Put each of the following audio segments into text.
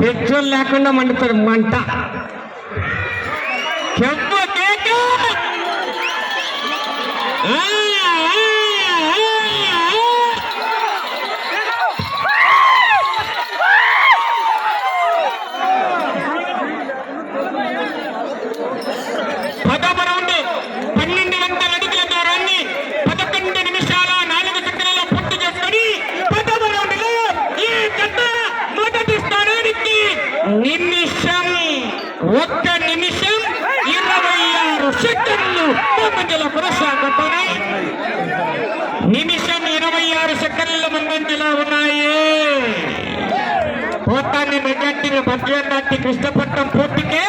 Petrol లేకుండా మండుతారు మంట చెప్పు కేక ఆ, ఆ, ఆ, ఆ. పదవ రౌండ్ పన్నెండు వందల అడుగుల దూరాన్ని పదకొండు నిమిషాల నాలుగు సెకండ్లలో పూర్తి చేసుకొని పదవ రౌండ్లో ఈ జత మొదటి స్థానానికి నిమిషం ఒక్క నిమిషం ఇరవై ఆరు సెకండ్లు ముందంజల కొనసాగుతున్నాయి నిమిషం ఇరవై ఆరు సెకండ్లు ముందంజలో ఉన్నాయి. పోతాన్ని మెజార్టీని మధ్య కృష్ణపట్నం పూర్తికే.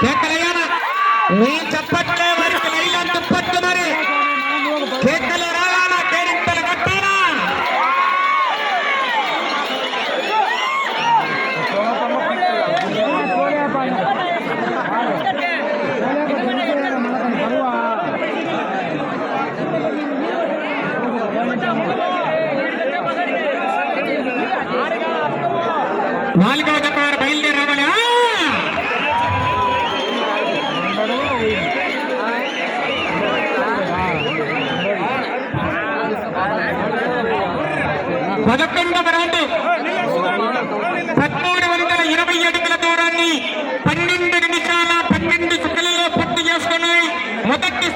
కేకలయ్యానా? నీ నాలుగవ జత వారు బయలుదేరి రావాలి పదకొండవ రౌండ్. పదమూడు వందల ఇరవై అడుగుల దూరాన్ని పన్నెండు నిమిషాల పన్నెండు సెకండ్లలో పూర్తి చేసుకుని మొదటి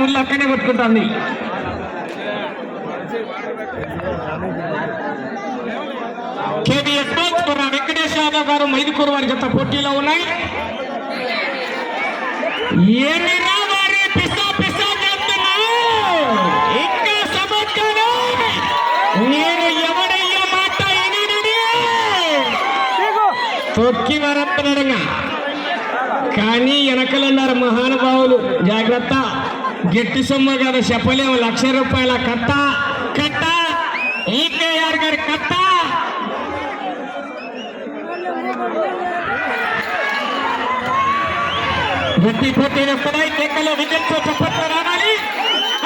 ముళ్ళు అక్కడే కొట్టుకుంటుంది. కేబిఎస్ కుర్ర వెంకటేష్ యాదవ్ గారు మైదుకూరు వారి జత పోటీలో ఉన్నాయి. ఏమిరా వారి పిసా పిసా చేస్తున్నావు? ఇంకా సమాచారం నేను ఎవడయ్యా మాట తొక్కి వరత్తనడంగా కానీ వెనకలున్నారు మహానుభావులు. జాగ్రత్త. గట్టి సొమ్ము కదా చెప్పలేము. లక్ష రూపాయల కట్ట కట్ట ఈకేఆర్ గారి కట్ట గట్టి పోటీ వస్తున్నాయి కేకలు వికెట్ చప్పట్లు రావాలి.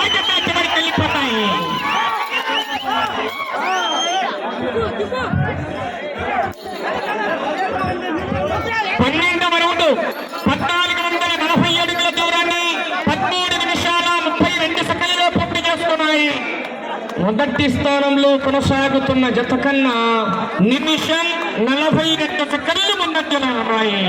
అయితే చివరికి వెళ్ళిపోతాయి. ఉన్నాయి మొదటి స్థానంలో కొనసాగుతున్న జత కన్నా నిమిషం నలభై రెండు సెకండ్లు ముందంజలో ఉన్నాయి.